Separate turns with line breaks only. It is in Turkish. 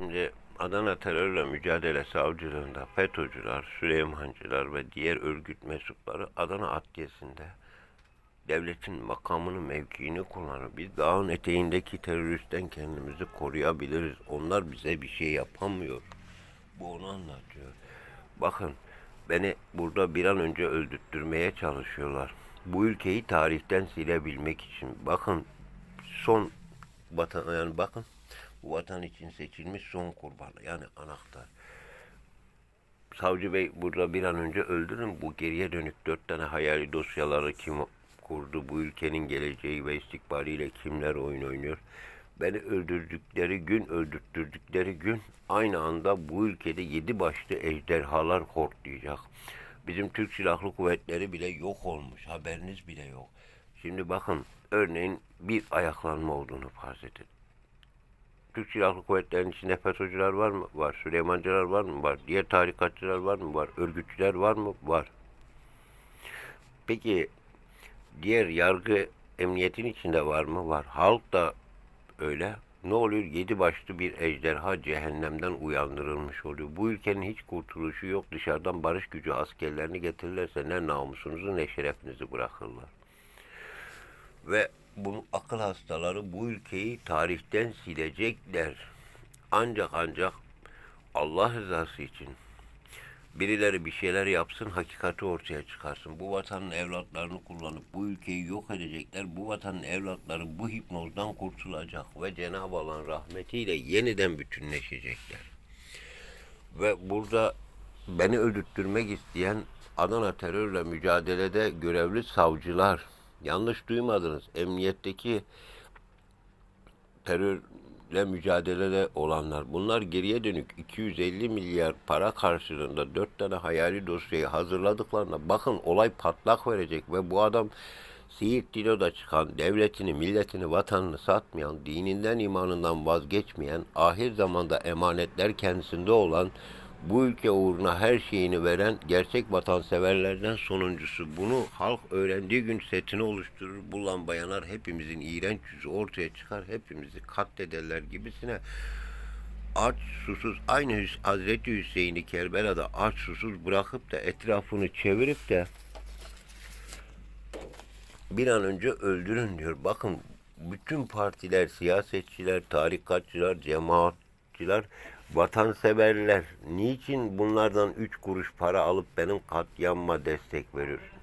Şimdi Adana terörle mücadele savcılığında FETÖ'cüler, Süleymancılar ve diğer örgüt mensupları Adana Adliyesi'nde devletin makamını, mevkiini kullanır. Biz dağın eteğindeki teröristten kendimizi koruyabiliriz. Onlar bize bir şey yapamıyor. Bu onu anlatıyor. Bakın beni burada bir an önce öldürtmeye çalışıyorlar. Bu ülkeyi tarihten silebilmek için. Bakın son vatan yani bakın vatan için seçilmiş son kurban yani anahtar. Savcı Bey burada bir an önce öldürün. Bu geriye dönük dört tane hayali dosyaları kim kurdu? Bu ülkenin geleceği ve istikbaliyle kimler oyun oynuyor? Beni öldürdükleri gün, öldürttürdükleri gün aynı anda bu ülkede yedi başlı ejderhalar hortlayacak. Bizim Türk Silahlı Kuvvetleri bile yok olmuş. Haberiniz bile yok. Şimdi bakın örneğin bir ayaklanma olduğunu farz edin. Türk Silahlı Kuvvetleri'nin içinde FETÖ'cüler var mı? Var. Süleymancılar var mı? Var. Diğer tarikatçılar var mı? Var. Örgütçüler var mı? Var. Peki diğer yargı emniyetin içinde var mı? Var. Halk da öyle. Ne oluyor? Yedi başlı bir ejderha cehennemden uyandırılmış oluyor. Bu ülkenin hiç kurtuluşu yok. Dışarıdan barış gücü askerlerini getirirlerse ne namusunuzu ne şerefinizi bırakırlar. Ve bu akıl hastaları bu ülkeyi tarihten silecekler. Ancak ancak Allah rızası için birileri bir şeyler yapsın, hakikati ortaya çıkarsın. Bu vatanın evlatlarını kullanıp bu ülkeyi yok edecekler. Bu vatanın evlatları bu hipnozdan kurtulacak ve Cenab-ı Allah'ın rahmetiyle yeniden bütünleşecekler. Ve burada beni öldürtmek isteyen Adana terörle mücadelede görevli savcılar, yanlış duymadınız, emniyetteki terörle mücadelede olanlar. Bunlar geriye dönük 250 milyar para karşılığında 4 tane hayali dosyayı hazırladıklarında bakın olay patlak verecek ve bu adam Siirt Dilo'da çıkan devletini, milletini, vatanını satmayan, dininden, imanından vazgeçmeyen, ahir zamanda emanetler kendisinde olan, bu ülke uğruna her şeyini veren gerçek vatanseverlerden sonuncusu. Bunu halk öğrendiği gün setini oluşturur. Bu lamba hepimizin iğrenç yüzü ortaya çıkar, hepimizi katlederler gibisine aç susuz aynı Hazreti Hüseyin'i Kerbela'da aç susuz bırakıp da etrafını çevirip de bir an önce öldürün diyor. Bakın bütün partiler, siyasetçiler, tarikatçılar, cemaatçiler, vatanseverler niçin bunlardan üç kuruş para alıp benim katliamıma destek veriyor?